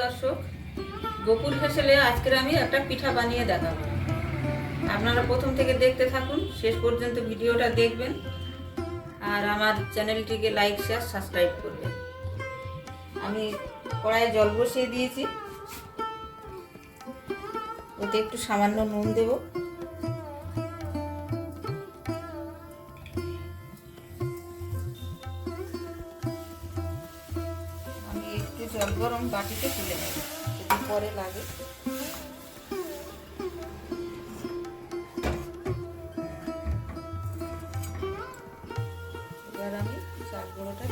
দর্শক, গোকুল ফেসেলে আজকের আমি একটা পিঠা বানিয়ে দেখাবো। আপনারা প্রথম থেকে দেখতে থাকুন, শেষ পর্যন্ত ভিডিওটা দেখবেন, আর আমার চ্যানেলটিকে লাইক, শেয়ার, সাবস্ক্রাইব করবেন। আমি কড়াইয়ে জল বসিয়ে দিয়েছি। ওতে একটু সামান্য নুন দেব। গরম বাটিতে তুলে নেব। পরে লাগে। এবার আমি চাল গুঁড়োটা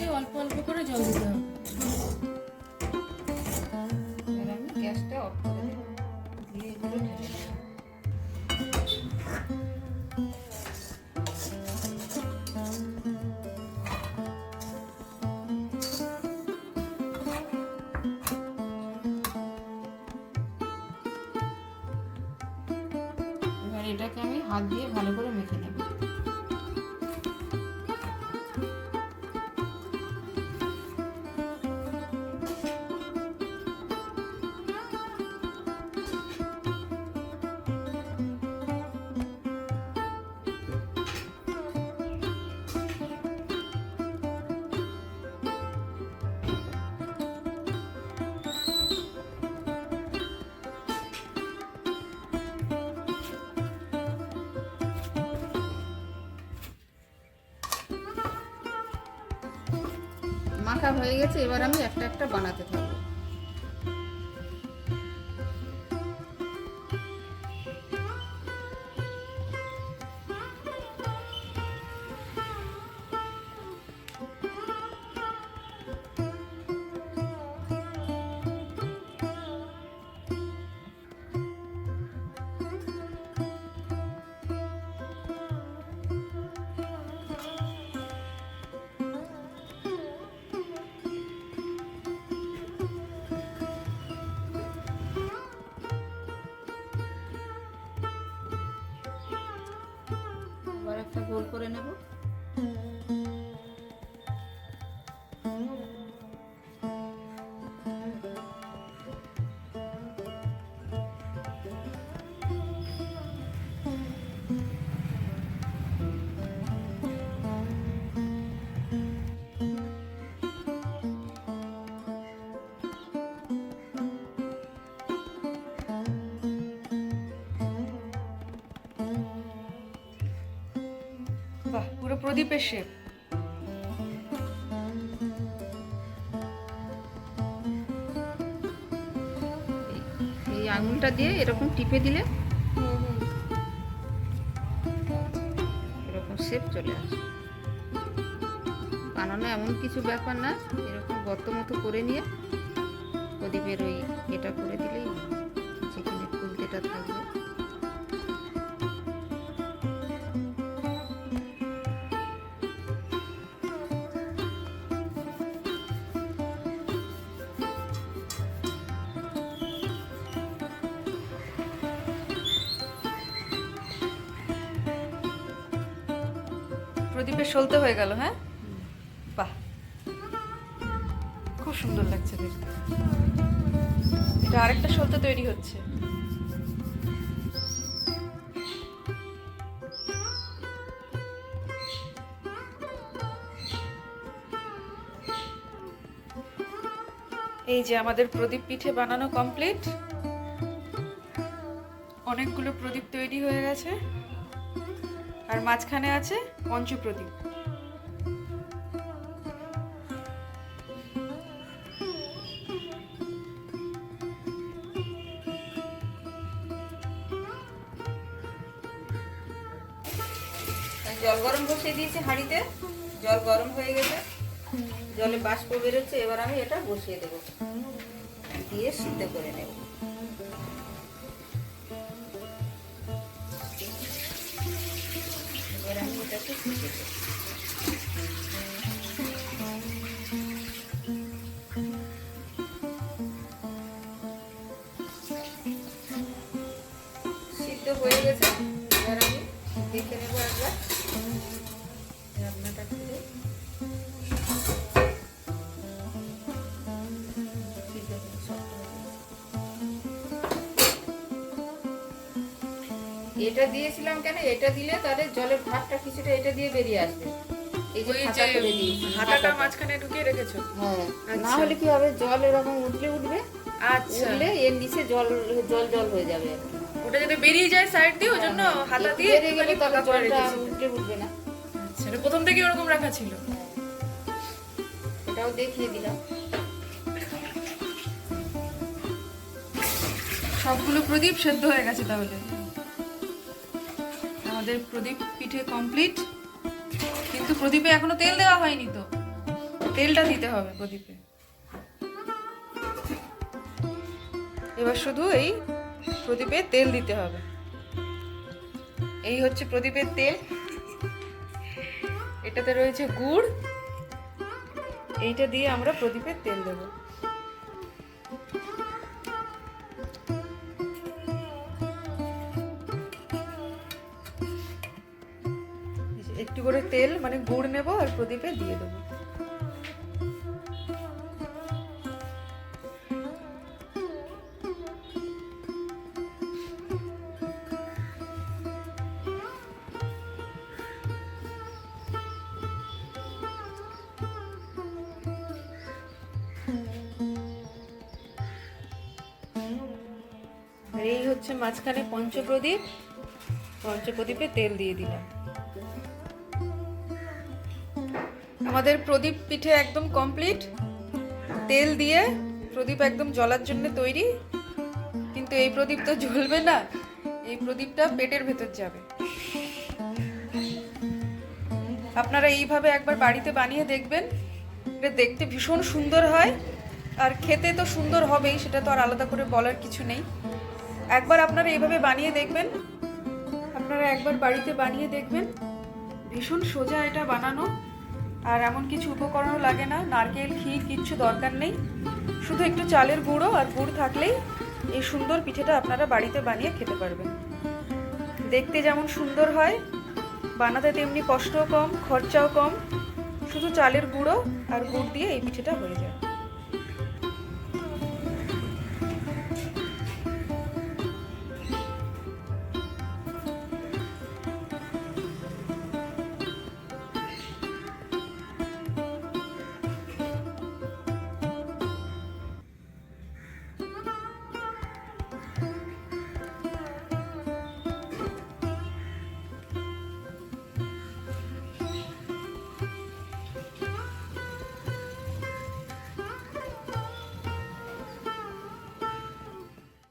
দেব। অল্প অল্প করে জল দিতে হবে। গ্যাসটা অফ দিয়ে এটাকে আমি হাত দিয়ে ভালো করে মেখে নেব। মাখা হয়ে গেছে এবার আমি একটা একটা বানাতে থাকব। করে নেব। পুরো প্রদীপের শেপ এই আঙুলটা দিয়ে এরকম টিপে দিলে এরকম শেপ চলে আসে। বানানো এমন কিছু ব্যাপার না, এরকম গর্ত মতো করে নিয়ে প্রদীপের ওই এটা করে দিলেই প্রদীপের সলতে হয়ে গেল হ্যাঁ? বাহ। খুব সুন্দর লাগছে দেখতে। এটা আরেকটা সলতে তৈরি হচ্ছে। এই যে আমাদের প্রদীপ পিঠে বানানো কমপ্লিট অনেকগুলো প্রদীপ তৈরি হয়ে গেছে। আর মাঝখানে আছে পঞ্চপ্রদীপ। জল গরম বসিয়ে দিয়েছি হাঁড়িতে। জল গরম হয়ে গেছে। জলে বাষ্প বেরোচ্ছে, এবার আমি এটা বসিয়ে দেবো। দিয়ে সিদ্ধ করে নেব। এটাকে শিখে দেবো। সিদ্ধ হয়ে গেছে আমি দেখে নেব একবার রান্নাটা খুলে এটা দিয়েছিলাম কেন? এটা দিলে তাহলে জলের ভাতটা কিছুটা এটা দিয়ে বেরিয়ে আসবে। এই যে ওই করে দিয়েছি হাতাটা হাতাটা। মাঝখানে ঢুকিয়ে রেখেছো? হ্যাঁ। না আচ্ছা। হলে কি হবে? জল এরকম উঠলে উঠবে। আচ্ছা। উঠলে এর নিচে জল জল জল হয়ে যাবে। ওটা যাতে বেরিয়ে যায় সাইড দিয়ে ওই জন্য হাতা দিয়ে বেরিয়ে গেলে জলটা উঠলে উঠবে না। আচ্ছা এটা প্রথম থেকে ওরকম রাখা ছিল। এটাও দেখিয়ে দিলাম। সবগুলো প্রদীপ সেদ্ধ হয়ে গেছে তাহলে। আমাদের প্রদীপ পিঠে কমপ্লিট কিন্তু প্রদীপে এখনও তেল দেওয়া হয়নি তো। তেলটা দিতে হবে প্রদীপে। এবার শুধু এই প্রদীপে তেল দিতে হবে। এই হচ্ছে প্রদীপের তেল। এটাতে রয়েছে গুড়। এইটা দিয়ে আমরা প্রদীপের তেল দেবো। করে তেল মানে গুড় নেব আর প্রদীপে দিয়ে দেবো। এই হচ্ছে মাঝখানে পঞ্চপ্রদীপ, পঞ্চপ্রদীপে তেল দিয়ে দিলাম। আমাদের প্রদীপ পিঠে একদম কমপ্লিট তেল দিয়ে প্রদীপ একদম জ্বলার জন্য তৈরি। কিন্তু এই প্রদীপ তো জ্বলবে না, এই প্রদীপটা পেটের ভেতর যাবে। আপনারা এইভাবে একবার বাড়িতে বানিয়ে দেখবেন। এটা দেখতে ভীষণ সুন্দর হয়। আর খেতে তো সুন্দর হবেই, সেটা তো আর আলাদা করে বলার কিছু নেই। একবার আপনারা এইভাবে বানিয়ে দেখবেন। আপনারা একবার বাড়িতে বানিয়ে দেখবেন। ভীষণ সোজা এটা বানানো। আর এমন কিছু উপকরণও লাগে না। নারকেল ঘি কিচ্ছু দরকার নেই। শুধু একটু চালের গুঁড়ো আর গুড় থাকলেই এই সুন্দর পিঠেটা আপনারা বাড়িতে বানিয়ে খেতে পারবেন। দেখতে যেমন সুন্দর হয়, বানাতে তেমনি কষ্টও কম, খরচাও কম। শুধু চালের গুঁড়ো আর গুড় দিয়ে এই পিঠেটা হয়ে যায়।